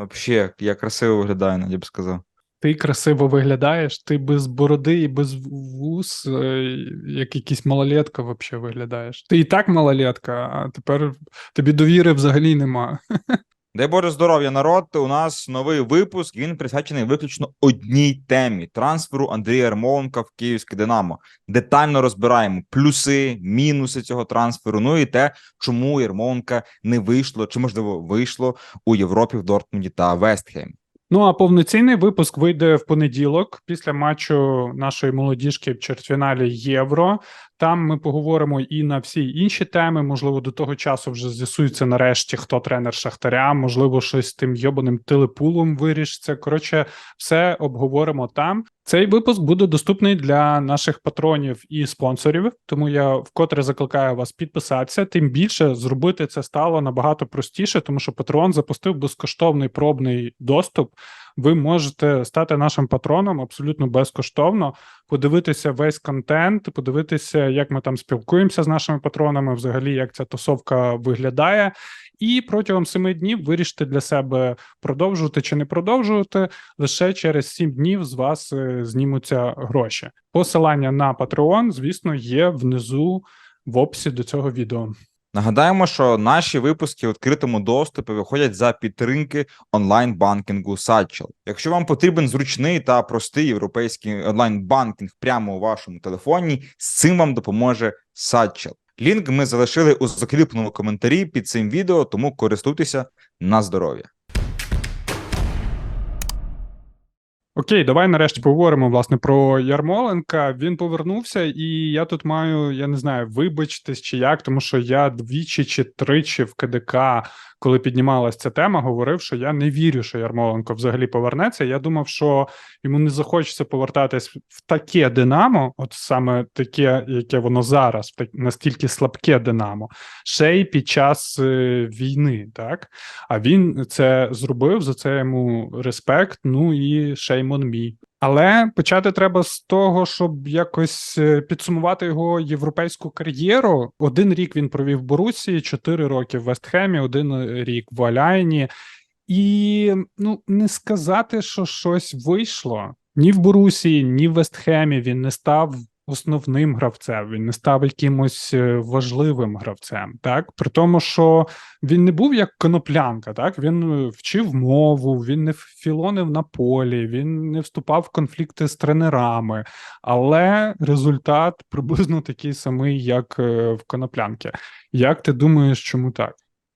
Вообще, я красиво виглядаю, я б сказав. Ти красиво виглядаєш, ти без бороди і без вус, е, як якийсь малолетка взагалі виглядаєш. Ти і так малолетка, а тепер тобі довіри взагалі нема. Дай Боже здоров'я, народ. У нас новий випуск. Він присвячений виключно одній темі трансферу Андрія Ярмоленка в Київське Динамо. Детально розбираємо плюси, мінуси цього трансферу. Ну і те, чому Ярмоленка не вийшло, чи можливо вийшло у Європі в Дортмунді та Вестхемі. Ну а повноцінний випуск вийде в понеділок після матчу нашої молодіжки в чвертьфіналі Євро. Там ми поговоримо і на всі інші теми. Можливо, до того часу вже з'ясується нарешті, хто тренер Шахтаря. Можливо, щось з тим йобаним телепулом вирішиться. Коротше, все обговоримо там. Цей випуск буде доступний для наших патронів і спонсорів. Тому я вкотре закликаю вас підписатися. Тим більше зробити це стало набагато простіше, тому що Патреон запустив безкоштовний пробний доступ. Ви можете стати нашим патроном абсолютно безкоштовно, подивитися весь контент, подивитися, як ми там спілкуємося з нашими патронами, взагалі як ця тусовка виглядає. І протягом семи днів вирішити для себе продовжувати чи не продовжувати. Лише через сім днів з вас е, знімуться гроші. Посилання на Patreon, звісно, є внизу в описі до цього відео. Нагадаємо, що наші випуски в відкритому доступі виходять за підтримки онлайн-банкінгу Satchel. Якщо вам потрібен зручний та простий європейський онлайн-банкінг прямо у вашому телефоні, з цим вам допоможе Satchel. Лінк ми залишили у закріпленому коментарі під цим відео, тому користуйтеся на здоров'я. Окей, давай нарешті поговоримо власне про Ярмоленка. Він повернувся, і я тут маю, я не знаю, вибачтесь чи як, тому що я двічі чи тричі в КДК, коли піднімалася ця тема, говорив, що я не вірю, що Ярмоленко взагалі повернеться. Я думав, що йому не захочеться повертатись в таке Динамо, от саме таке, яке воно зараз, настільки слабке Динамо, ще й під час е, війни, так а він це зробив за це йому респект. Ну і on me. Але почати треба з того, щоб якось е, підсумувати його європейську кар'єру. Один рік він провів в Борусі, чотири роки в Вестхемі, один рік в Аляйні. І ну не сказати, що щось вийшло ні в Борусі, ні в Вестхемі. Він не став основним гравцем, він не став якимось е, важливим гравцем, так при тому, що він не був як коноплянка, так він е, вчив мову, він не філонив на полі, він не вступав в конфлікти з тренерами, але результат приблизно такий самий, як е, в коноплянки. Як ти думаєш, чому так?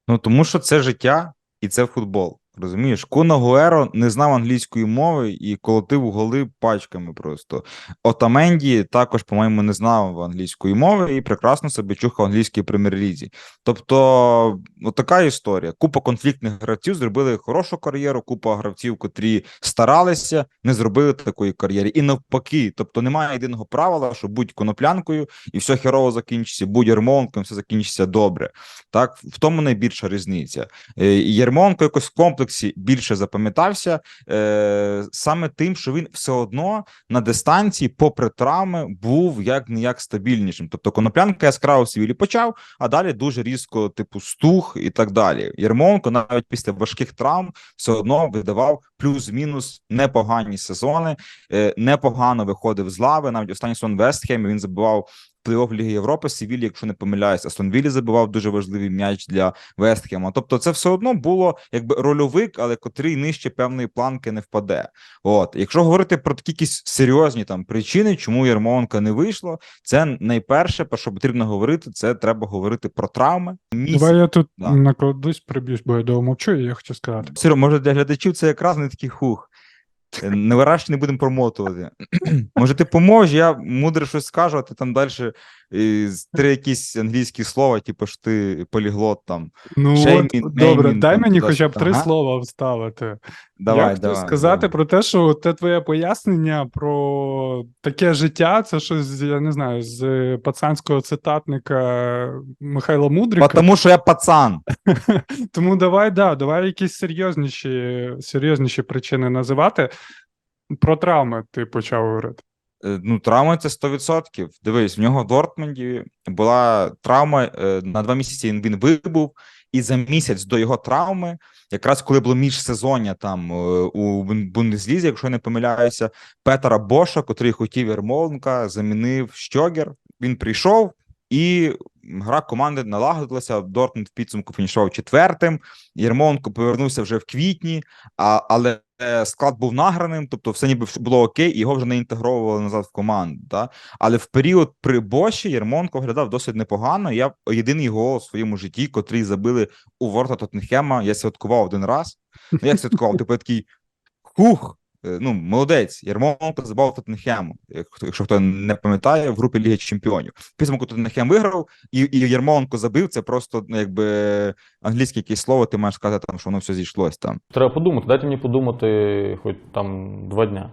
Ну тому що це життя і це футбол. Розумієш, Куна не знав англійської мови і колотив голи пачками просто. Отаменді також, по-моєму, не знав англійської мови і прекрасно себе чухав в англійській прем'єр-лізі. Тобто, така історія. Купа конфліктних гравців зробили хорошу кар'єру, купа гравців, котрі старалися, не зробили такої кар'єри. І навпаки, тобто немає єдиного правила, що будь коноплянкою і все херово закінчиться, будь Ярмонком, все закінчиться добре. Так, в тому найбільша різниця. Е, Ярмонко якось в комплексі більше запам'ятався е, саме тим, що він все одно на дистанції, попри травми, був як не як стабільнішим. Тобто коноплянка яскраво свілі почав, а далі дуже різко, типу, стух і так далі. Ярмонко навіть після важких травм все одно видавав плюс-мінус непогані сезони, е, непогано виходив з лави. Навіть останній сон Вестхемі він забивав плей-офф Ліги Європи, Севілі, якщо не помиляюсь, Астон Віллі забивав дуже важливий м'яч для Вестхема. Тобто, це все одно було якби рольовик, але котрий нижче певної планки не впаде. От, якщо говорити про такі якісь серйозні там причини, чому Ярмоленка не вийшло, це найперше, про що потрібно говорити, це треба говорити про травми. Місяць. Давай я тут Да. накладусь, приб'юсь, бо я довго мовчу, і я хочу сказати. Сиро, може для глядачів це якраз не такий хух. Е, Не вираж, не будемо промотувати. Може, ти поможеш, я мудро щось скажу, а ти там далі три якісь англійські слова, типу, що ти поліглот там. Ну Шеймін, от, добре, неймін, дай там, мені туди, хоча б три Ага. слова вставити. Давай, Як давай. сказати давай. про те, що те твоє пояснення про таке життя, це щось, я не знаю, з пацанського цитатника Михайла Мудрика. Тому що я пацан. Тому давай, да, давай якісь серйозніші, серйозніші причини називати. Про травми ти почав говорити. Е, Ну, травма це 100%. Дивись, в нього в Дортмунді була травма е, на два місяці. Він вибув, і за місяць до його травми, якраз коли було міжсезоння там е, у Бун- Бундеслізі, якщо я не помиляюся, Петера Боша, котрий хотів Ярмоленка, замінив Щогер. Він прийшов і гра команди налагодилася. Дортмунд в підсумку фінішував четвертим. Ярмоленко повернувся вже в квітні, а, але е, склад був награним, тобто все ніби було окей, і його вже не інтегровували назад в команду. Да? Але в період при Боші Ярмоленко виглядав досить непогано. Я єдиний гол у своєму житті, котрий забили у ворта Тоттенхема, я святкував один раз. Ну, як святкував? Типу такий хух. Е, Ну, молодець, Ярмоленко забав Тоттенхему. Якщо якщо хто не пам'ятає, в групі Ліги Чемпіонів. Підсумку Тоттенхем виграв, і, і Ярмоленко забив. Це просто ну, якби англійське якесь слово, ти маєш сказати, там, що воно все зійшлось там. Треба подумати, дайте мені подумати хоч там два дня.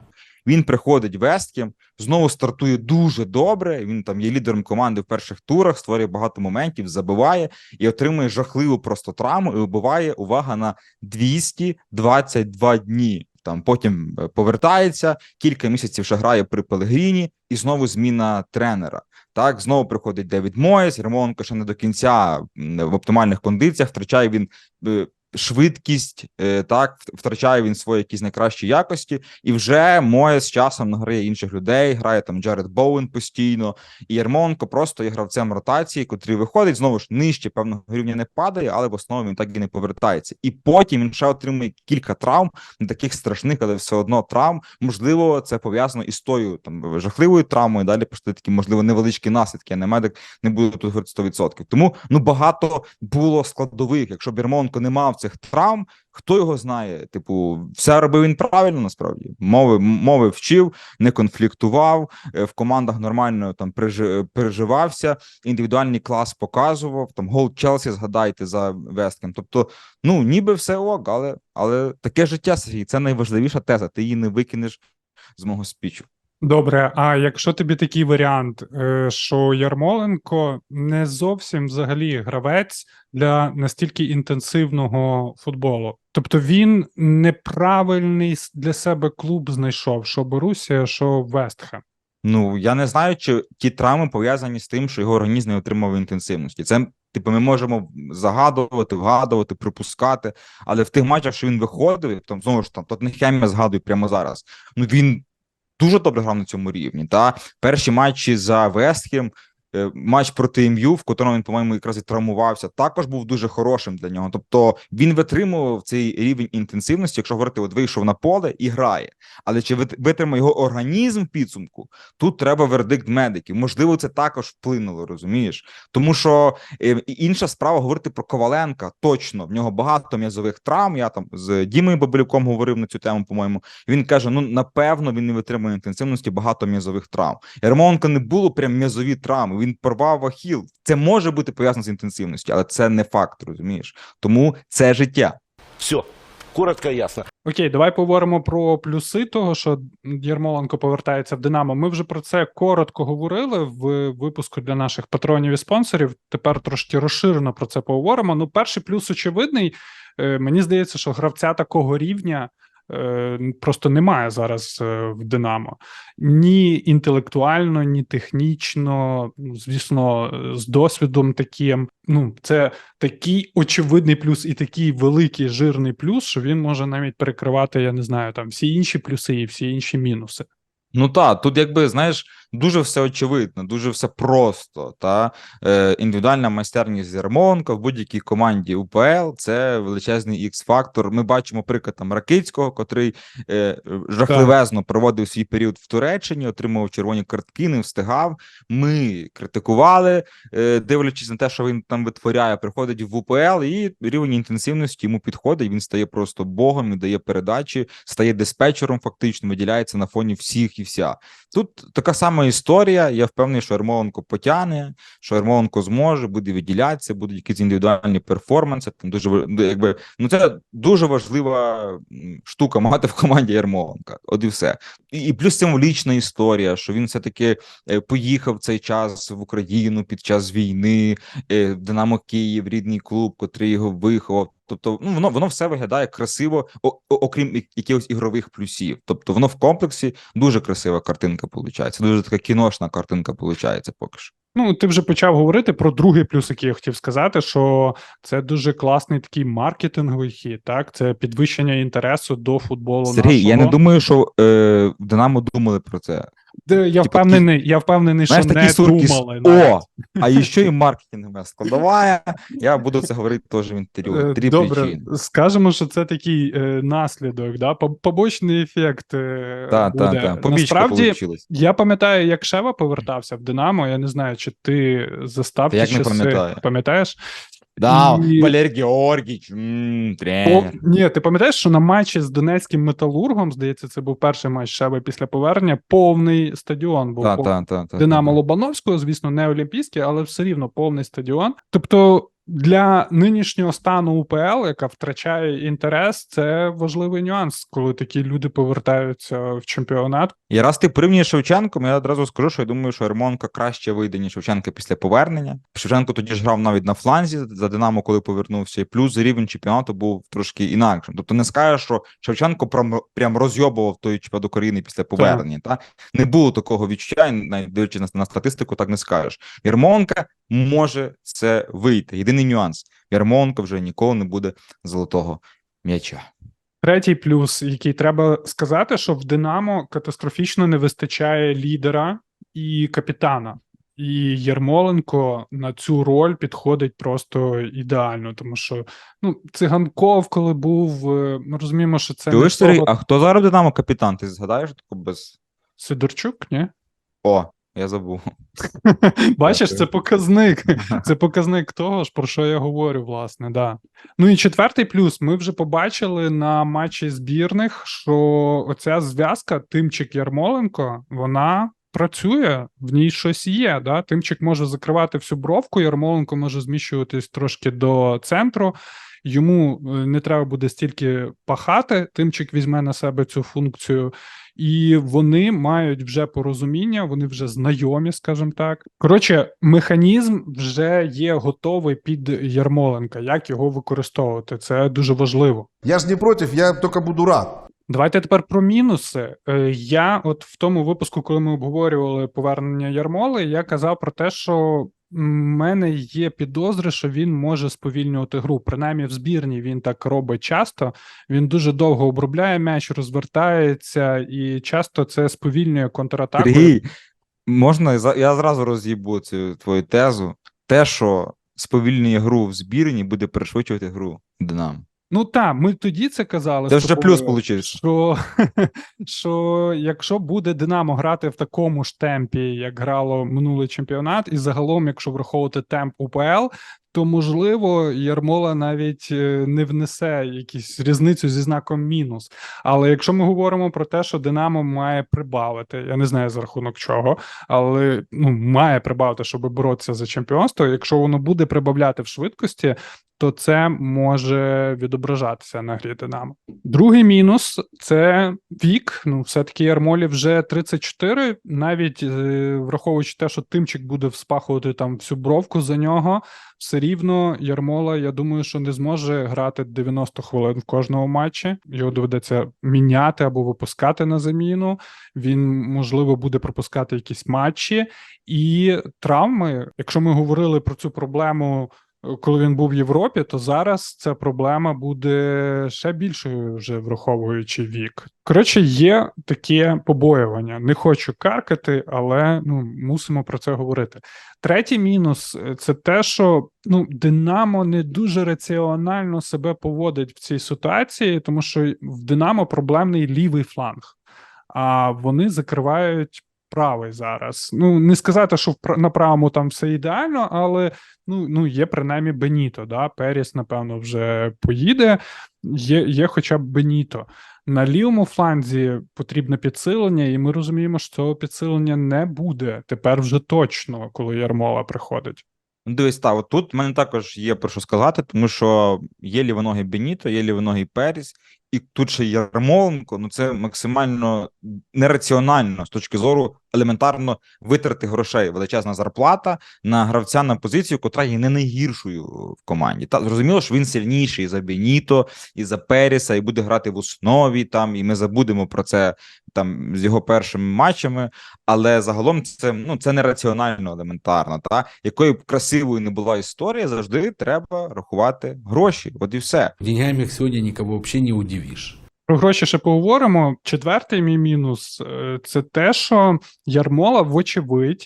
Він приходить в Весткем, знову стартує дуже добре. Він там є лідером команди в перших турах, створює багато моментів, забиває і отримує жахливу просто травму і вбиває увага на 222 дні. Там потім е, повертається, кілька місяців ще грає при Пелегріні, і знову зміна тренера. Так, знову приходить Девід Моєс, Ремонко ще не до кінця в оптимальних кондиціях. Втрачає він е, швидкість, е, так втрачає він свої якісь найкращі якості, і вже Моєс з часом награє інших людей. Грає там Джаред Боуен постійно, і Ярмоленко просто є гравцем ротації, котрий виходить знову ж нижче певного рівня не падає, але в основному він так і не повертається. І потім він ще отримує кілька травм, не таких страшних, але все одно травм. Можливо, це пов'язано із тою там жахливою травмою. Далі пішли такі, можливо, невеличкі наслідки. Я не медик, не буду тут говорити 100%. Тому ну багато було складових. Якщо б Ярмоленко не мав цих травм, хто його знає? Типу, все робив він правильно насправді. Мови мови вчив, не конфліктував е, в командах нормально там пережи- переживався. Індивідуальний клас показував. Там гол Челсі, згадайте за Весткем. Тобто, ну ніби все ок, але але таке життя Сергій. Це найважливіша теза. Ти її не викинеш з мого спічу. Добре, а якщо тобі такий варіант, е, що Ярмоленко не зовсім взагалі гравець для настільки інтенсивного футболу, тобто він неправильний для себе клуб знайшов, що Борусія, що Вестхем. Ну я не знаю, чи ті травми пов'язані з тим, що його організм не отримав інтенсивності. Це типу, ми можемо загадувати, вгадувати, припускати, але в тих матчах, що він виходив, там знову ж там Тоттенхем я згадую прямо зараз. Ну він дуже добре грав на цьому рівні. Та перші матчі за Вестхем. Е, Матч проти МЮ, в котрому він, по-моєму, якраз і травмувався, також був дуже хорошим для нього. Тобто він витримував цей рівень інтенсивності, якщо говорити, от вийшов на поле і грає. Але чи вит- витримає його організм в підсумку? Тут треба вердикт медиків. Можливо, це також вплинуло, розумієш? Тому що е, інша справа говорити про Коваленка. Точно в нього багато м'язових травм. Я там з Дімою Бабилюком говорив на цю тему. По-моєму, він каже: ну напевно, він не витримує інтенсивності багато м'язових травм. Ярмоленко не було прям м'язові травми. Він порвав ахіл. Це може бути пов'язано з інтенсивністю, але це не факт, розумієш? Тому це життя. Все, коротко и ясно. Окей, давай поговоримо про плюси того, що Ярмоленко повертається в Динамо. Ми вже про це коротко говорили в випуску для наших патронів і спонсорів. Тепер трошки розширено про це поговоримо. Ну, перший плюс очевидний. Е, Мені здається, що гравця такого рівня просто немає зараз е, в Динамо. Ні інтелектуально, ні технічно, ну, звісно, е, з досвідом таким. Ну, це такий очевидний плюс і такий великий жирний плюс, що він може навіть перекривати, я не знаю, там всі інші плюси і всі інші мінуси. Ну так, тут якби знаєш, дуже все очевидно, дуже все просто. Та е, індивідуальна майстерність Ярмоленка в будь-якій команді УПЛ це величезний ікс-фактор. Ми бачимо приклад там Ракицького, котрий е, жахливезно проводив свій період в Туреччині, отримував червоні картки, не встигав. Ми критикували, е, дивлячись на те, що він там витворяє, приходить в УПЛ, і рівень інтенсивності йому підходить. Він стає просто богом і дає передачі, стає диспетчером, фактично виділяється на фоні всіх і вся. Тут така сама історія. Я впевнений, що Ермоленко потягне, що Ермоленко зможе, буде виділятися, будуть якісь індивідуальні перформанси. Там дуже ну, якби ну це дуже важлива штука мати в команді Ермоленка. От і все. І, і плюс символічна історія, що він все таки поїхав цей час в Україну під час війни, е, Динамо Київ, рідний клуб, котрий його виховав. Тобто, ну воно воно все виглядає красиво, окрім якихось ігрових плюсів. Тобто, воно в комплексі дуже красива картинка виходить. Дуже така кіношна картинка виходить поки що. Ну, ти вже почав говорити про другий плюс, який я хотів сказати, що це дуже класний такий маркетинговий хід. Так, це підвищення інтересу до футболу. Сергій, я не думаю, що е, Динамо думали про це. Де я Типу, впевнений, я впевнений, що не сурки думали. навіть. О, а ще і маркетингова складова. Я буду це говорити теж в інтерв'ю. Е, Три Добре, причини. скажемо, що це такий е, наслідок, да? побочний ефект. Е, Так, буде. так. Побічка Насправді, получилась. я пам'ятаю, як Шева повертався в Динамо. Я не знаю, чи ти застав Та ті як не часи. Пам'ятаєш? Да, І- Валерій Георгійович, м, О, ні, ти пам'ятаєш, що на матчі з Донецьким металургом, здається, це був перший матч Шеби після повернення. Повний стадіон був. Та, та, та, та, Динамо та. Лобановського, звісно, не олімпійський, але все рівно повний стадіон. Тобто для нинішнього стану УПЛ, яка втрачає інтерес, це важливий нюанс, коли такі люди повертаються в чемпіонат. І раз ти порівнюєш Шевченком, я одразу скажу, що я думаю, що Ермонка краще вийде, ніж Шевченка після повернення. Шевченко тоді ж грав навіть на фланзі за Динамо, коли повернувся, і плюс рівень чемпіонату був трошки інакшим. Тобто не скажеш, що Шевченко прям, прям розйобував той чемпіонат України після повернення. Та? Не було такого відчуття, навіть дивлячись на, на статистику, так не скажеш. Ярмонка може це вийти. Єдиний нюанс: Ярмонка вже ніколи не буде золотого м'яча. Третій плюс, який треба сказати, що в Динамо катастрофічно не вистачає лідера і капітана. І Єрмоленко на цю роль підходить просто ідеально, тому що ну циганков, коли був, е, ми розуміємо, що це не Сергій, того... а хто зараз Динамо капітан? Ти згадаєш таку без. Сидорчук, ні? О, я забув. Бачиш, це показник. Це показник того ж, про що я говорю, власне, да. Ну і четвертий плюс. Ми вже побачили на матчі збірних, що оця зв'язка Тимчик Ярмоленко, вона працює, в ній щось є. Да? Тимчик може закривати всю бровку, Ярмоленко може зміщуватись трошки до центру. Йому е, не треба буде стільки пахати. Тимчик візьме на себе цю функцію, і вони мають вже порозуміння, вони вже знайомі, скажімо так. Коротше, механізм вже є готовий під Ярмоленка. Як його використовувати? Це дуже важливо. Я ж не против, я только буду рад. Давайте тепер про мінуси. Е, Я, от в тому випуску, коли ми обговорювали повернення Ярмоли, я казав про те, що мене є підозри, що він може сповільнювати гру. Принаймні в збірні він так робить часто. Він дуже довго обробляє м'яч, розвертається, і часто це сповільнює контратаку. Сергій, можна я зразу роз'їбу цю твою тезу. Те, що сповільнює гру в збірні, буде пришвидшувати гру Динамо. Ну так, ми тоді це казали. Це вже плюс получився. Що, що якщо буде Динамо грати в такому ж темпі, як грало минулий чемпіонат, і загалом, якщо враховувати темп УПЛ, то можливо Ярмола навіть е, не внесе якусь різницю зі знаком мінус. Але якщо ми говоримо про те, що Динамо має прибавити, я не знаю за рахунок чого, але ну має прибавити, щоб боротися за чемпіонство. Якщо воно буде прибавляти в швидкості, то це може відображатися на грі Динамо. Другий мінус це вік. Ну, все-таки Ярмолі вже 34, навіть е, враховуючи те, що Тимчик буде вспахувати там всю бровку за нього, все рівно Ярмола, я думаю, що не зможе грати 90 хвилин в кожному матчі. Його доведеться міняти або випускати на заміну. Він, можливо, буде пропускати якісь матчі і травми. Якщо ми говорили про цю проблему коли він був в Європі, то зараз ця проблема буде ще більшою, вже враховуючи вік. Коротше, є таке побоювання. Не хочу каркати, але ну мусимо про це говорити. Третій мінус е, це те, що ну Динамо не дуже раціонально себе поводить в цій ситуації, тому що в Динамо проблемний лівий фланг, а вони закривають. Правий зараз. Ну не сказати, що на правому там все ідеально, але ну, ну є принаймні Беніто. Да? Періс, напевно, вже поїде. Є, є хоча б Беніто. На лівому фланзі потрібне підсилення, і ми розуміємо, що цього підсилення не буде тепер вже точно, коли Ярмола приходить. Ну, дивись, так, от тут в мене також є про що сказати, тому що є лівоногий Беніто, є лівоногий Періс, і тут ще Ярмоленко, ну це максимально нераціонально з точки зору елементарно витрати грошей. Величезна зарплата на гравця на позицію, котра є не найгіршою в команді. Та зрозуміло, що він сильніший і за Беніто, і за Періса, і буде грати в основі там, і ми забудемо про це там з його першими матчами. Але загалом це ну це нераціонально елементарно. Та якою б красивою не була історія, завжди треба рахувати гроші. От і все. Деньгами сьогодні нікого взагалі не удивиш. Про гроші ще поговоримо. Четвертий мій мінус е, це те, що Ярмола, вочевидь,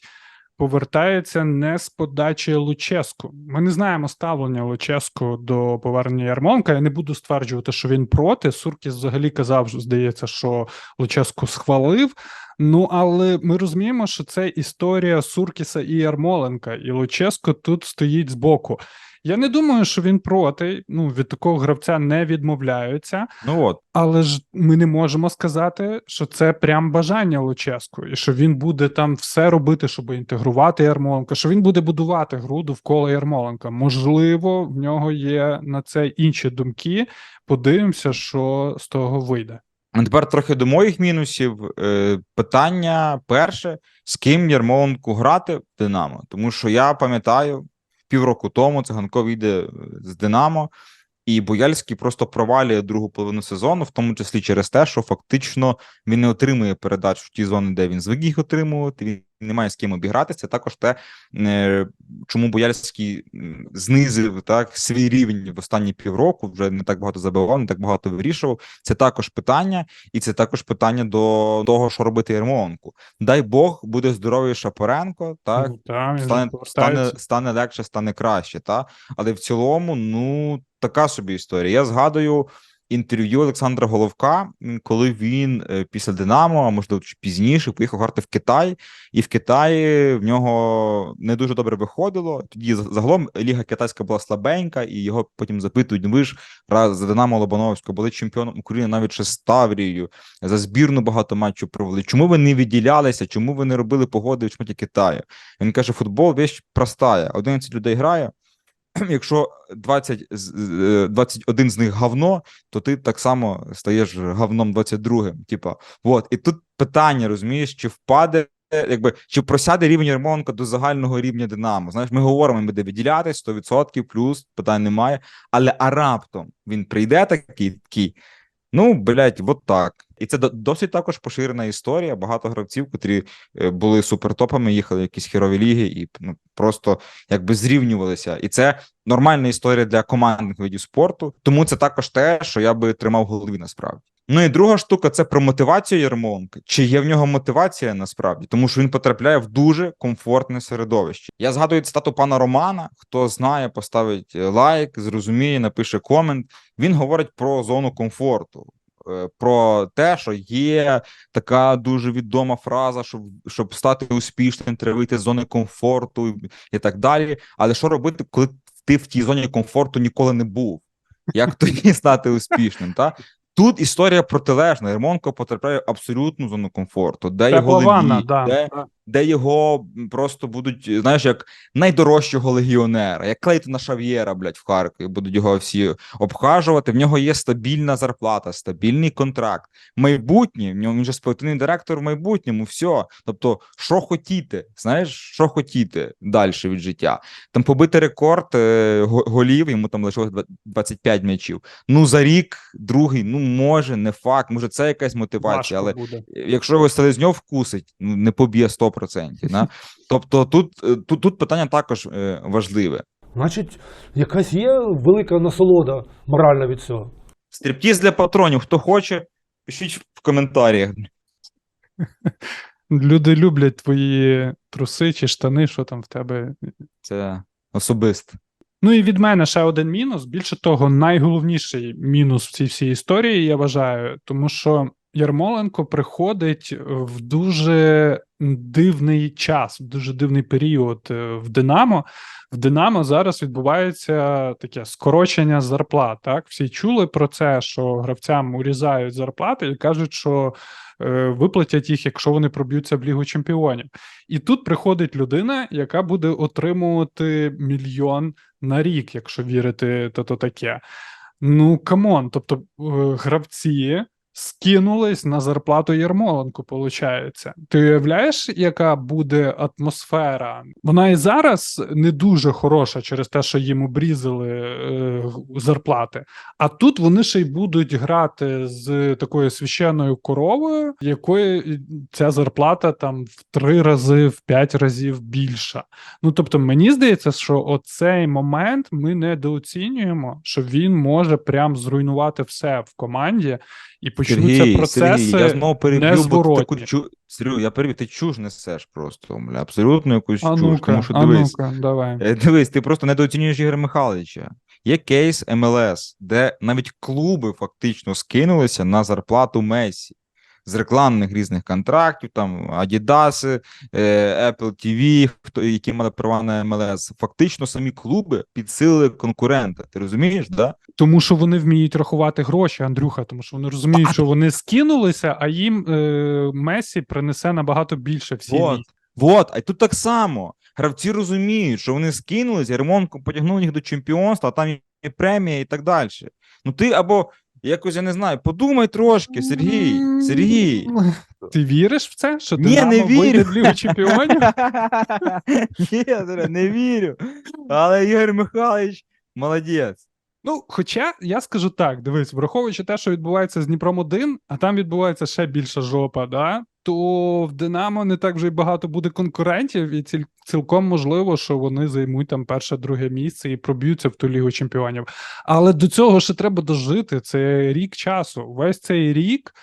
повертається не з подачі Луческу. Ми не знаємо ставлення Луческу до повернення Ярмонка. Я не буду стверджувати, що він проти. Суркіс взагалі казав, здається, що Луческу схвалив. Ну, але ми розуміємо, що це історія Суркіса і Ярмоленка, і Луческо тут стоїть збоку. Я не думаю, що він проти. Ну, від такого гравця не відмовляються. Ну от Але ж ми не можемо сказати, що це прям бажання Луческу, і що він буде там все робити, щоб інтегрувати Ярмоленка, що він буде будувати гру довкола Ярмоленка. Можливо, в нього є на це інші думки. Подивимося, що з того вийде. А тепер трохи до моїх мінусів. Е, питання перше: з ким Ярмоленку грати в Динамо? Тому що я пам'ятаю, півроку тому циганков йде е, з Динамо, і Бояльський просто провалює другу половину сезону, в тому числі через те, що фактично він не отримує передач в ті зони, де він звик їх отримувати. Він не має з ким обігратися. Також те, е, чому Бояльський знизив так свій рівень в останні півроку. Вже не так багато забивав, не так багато вирішував. Це також питання, і це також питання до того, що робити Ярмоленку. Дай Бог буде здоровий Шапоренко, так Ну, та, стане, стане, стане легше, стане краще. Та? Але в цілому, ну, така собі історія. Я згадую інтерв'ю Олександра Головка, коли він е, після Динамо, а можливо пізніше, поїхав грати в Китай, і в Китаї в нього не дуже добре виходило. Тоді загалом Ліга Китайська була слабенька, і його потім запитують: ну ви ж раз за Динамо Лобановського були чемпіоном України навіть ще з Таврією, за збірну багато матчів провели. Чому ви не відділялися? Чому ви не робили погоди в чемпіонаті Китаю? Він каже: футбол вещь простая. 11 людей грає. Якщо 20, з- е, 21 з них говно, то ти так само стаєш говном 22-м. Типа, от і тут питання, розумієш, чи впаде. Якби чи просяде рівень Ярмоленка до загального рівня Динамо? Знаєш, ми говоримо, він буде виділятись 100%, плюс питань немає. Але а раптом він прийде такий, такий Ну, блядь, от так. І це досить також поширена історія. Багато гравців, котрі е, були супертопами, їхали в якісь херові ліги і ну, просто якби зрівнювалися. І це нормальна історія для командних видів спорту. Тому це також те, що я би тримав в голові насправді. Ну і друга штука це про мотивацію Ярмоленка. Чи є в нього мотивація насправді, тому що він потрапляє в дуже комфортне середовище. Я згадую цитату пана Романа. Хто знає, поставить е, лайк, зрозуміє, напише комент. Він говорить про зону комфорту. Е, Про те, що є така дуже відома фраза, щоб щоб стати успішним, треба вийти з зони комфорту і- так далі. Але що робити, коли ти в тій зоні комфорту ніколи не був? Як тоді стати успішним? Та тут історія протилежна. Ремонко потрапляє в абсолютну зону комфорту, де його леві, да, де. Де його просто будуть, знаєш, як найдорожчого легіонера, як Клейтона Шав'єра, блядь, в Харкові, будуть його всі обхажувати. В нього є стабільна зарплата, стабільний контракт, майбутнє. В нього він же спортивний директор в майбутньому. Все. Тобто, що хотіти, знаєш, що хотіти далі від життя. Там побити рекорд е, голів, йому там лишилось два- 25 м'ячів. Ну за рік, другий, ну може, не факт, може, це якась мотивація, Важко але буде. якщо його Селезньов вкусить, ну не поб'є 100%. Да? Тобто тут, е, тут, тут питання також е, важливе. Значить, якась є велика насолода моральна від цього. Стріптіз для патронів. Хто хоче, пишіть в коментарях. Люди люблять твої труси чи штани, що там в тебе Це особисто. Ну і від мене ще один мінус. Більше того, найголовніший мінус в цій всій історії, я вважаю, тому що Ярмоленко приходить в дуже дивний час, в дуже дивний період е, в Динамо. В Динамо зараз відбувається таке скорочення зарплат. Так, всі чули про це, що гравцям урізають зарплати і кажуть, що е, виплатять їх, якщо вони проб'ються в Лігу Чемпіонів. І тут приходить людина, яка буде отримувати мільйон на рік, якщо вірити, то то таке. Ну, камон, тобто е, гравці скинулись на зарплату Ярмоленку, виходить. Ти уявляєш, яка буде атмосфера? Вона і зараз не дуже хороша через те, що їм обрізали е, зарплати. А тут вони ще й будуть грати з такою священною коровою, якої ця зарплата там в три рази, в п'ять разів більша. Ну тобто, мені здається, що оцей момент ми недооцінюємо, що він може прям зруйнувати все в команді, і почнуться Сергій, процеси. Сергій, я знову переб'ю, бо таку чу... Сергій, я переб'ю, ти чуж несеш просто, бля, абсолютно якусь А чуж, тому що а дивись, ну-ка, давай. Е, Дивись, ти просто недооцінюєш Ігоря Михайловича. Є кейс МЛС, де навіть клуби фактично скинулися на зарплату Месі з рекламних різних контрактів, там Adidas, е, Apple TV, хто які мали права на МЛС. Фактично самі клуби підсилили конкурента. Ти розумієш, да? Тому що вони вміють рахувати гроші, Андрюха, тому що вони розуміють, що вони скинулися, а їм е, Месі принесе набагато більше всі. Вот. Вот, а тут так само. Гравці розуміють, що вони скинулися, Ремонко потягнув їх до чемпіонства, а там і премія і так далі. Ну ти або якось я не знаю, подумай трошки, Сергій. Сергій. Ти віриш в це? Що Ні, Динамо не вірю. в Лігу чемпіонів? Ні, не вірю. Але Ігор Михайлович молодець. Ну, хоча я скажу так: дивись, враховуючи те, що відбувається з Дніпром 1, а там відбувається ще більша жопа, да? То в Динамо не так вже й багато буде конкурентів, і ціл- цілком можливо, що вони займуть там перше, друге місце і проб'ються в ту лігу чемпіонів. Але до цього ще треба дожити. Це рік часу. Весь цей рік.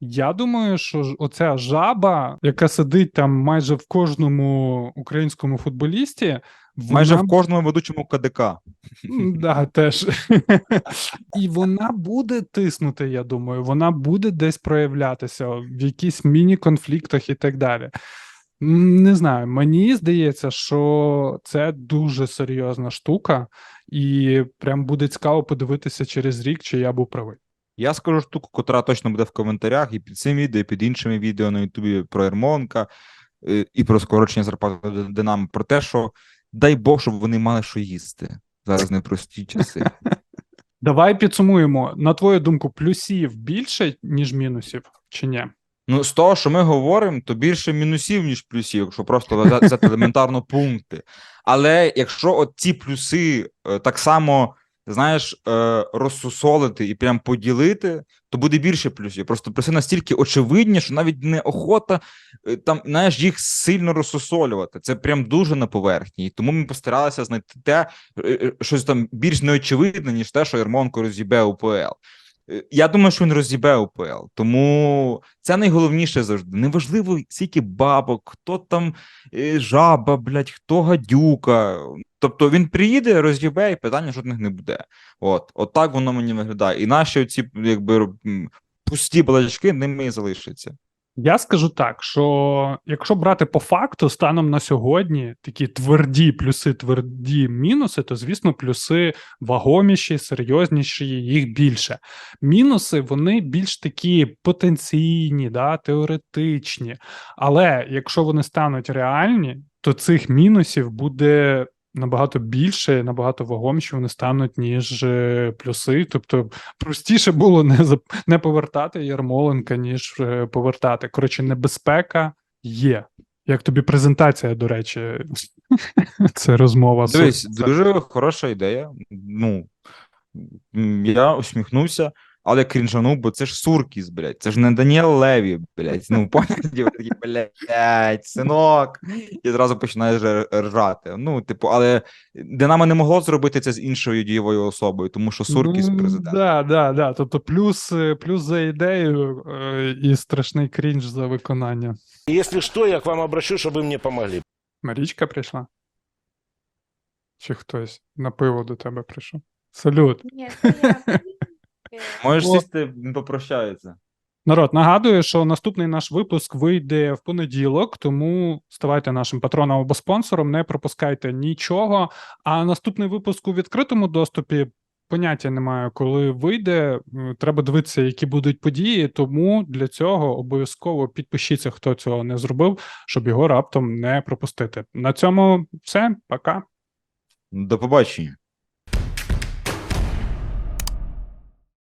Я думаю, що оця жаба, яка сидить там майже в кожному українському футболісті, Майже вона в кожному ведучому КДК. Да, теж. І вона буде тиснути, я думаю, вона буде десь проявлятися в якісь міні-конфліктах і так далі. Не знаю, мені здається, що це дуже серйозна штука, і прям буде цікаво подивитися через рік, чи я був правий. Я скажу штуку, котра точно буде в коментарях, і під цим відео, і під іншими відео на Ютубі про Ермоленка, е, і про скорочення зарплати Динамо, про те, що дай Бог, щоб вони мали що їсти. Зараз непрості часи. Давай підсумуємо. На твою думку, плюсів більше, ніж мінусів, чи ні? Ну, з того, що ми говоримо, то більше мінусів, ніж плюсів, якщо просто взяти елементарно пункти. Але якщо от ці плюси е, так само, знаєш, е, розсусолити і прям поділити, то буде більше плюсів. Просто плюси настільки очевидні, що навіть неохота е, там, знаєш, їх сильно розсусолювати. Це прям дуже на поверхні. І тому ми постаралися знайти те, е, щось там більш неочевидне, ніж те, що Ярмонко розібе УПЛ. Е, Я думаю, що він розібе УПЛ, тому це найголовніше завжди. Неважливо, скільки бабок, хто там е, жаба, блядь, хто гадюка. Тобто він приїде, розібе, і питання жодних не буде. От, от так воно мені виглядає. І наші оці, якби пусті балачки ними і залишаться. Я скажу так, що якщо брати по факту, станом на сьогодні такі тверді плюси, тверді мінуси, то звісно, плюси вагоміші, серйозніші, їх більше. Мінуси вони більш такі потенційні, да, теоретичні. Але якщо вони стануть реальні, то цих мінусів буде. Набагато більше, набагато вагоміші вони стануть, ніж е, плюси. Тобто простіше було не не повертати Ярмоленка, ніж е, повертати. Коротше, небезпека є. Як тобі презентація, до речі, це розмова. Дивись, дуже хороша ідея. Ну, я усміхнувся, але крінжанув, бо це ж Суркіс, блядь. Це ж не Даніел Леві, блядь. Ну, поняття, такі, блядь, синок. І зразу починаєш ржати. Ну, типу, але Динамо не могло зробити це з іншою дієвою особою, тому що Суркіс Ну, президент. Да, да, да. Тобто, плюс, плюс за ідею е, і страшний крінж за виконання. Если что, я к вам обращусь, чтобы вы мне помогли. Марічка прийшла? Чи хтось на пиво до тебе прийшов? Салют. Ні, це я. Можеш О. сісти, він попрощається. Народ, нагадую, що наступний наш випуск вийде в понеділок, тому ставайте нашим патроном або спонсором, не пропускайте нічого. А наступний випуск у відкритому доступі. Поняття немає, коли вийде. Треба дивитися, які будуть події. Тому для цього обов'язково підпишіться, хто цього не зробив, щоб його раптом не пропустити. На цьому все, пока. До побачення.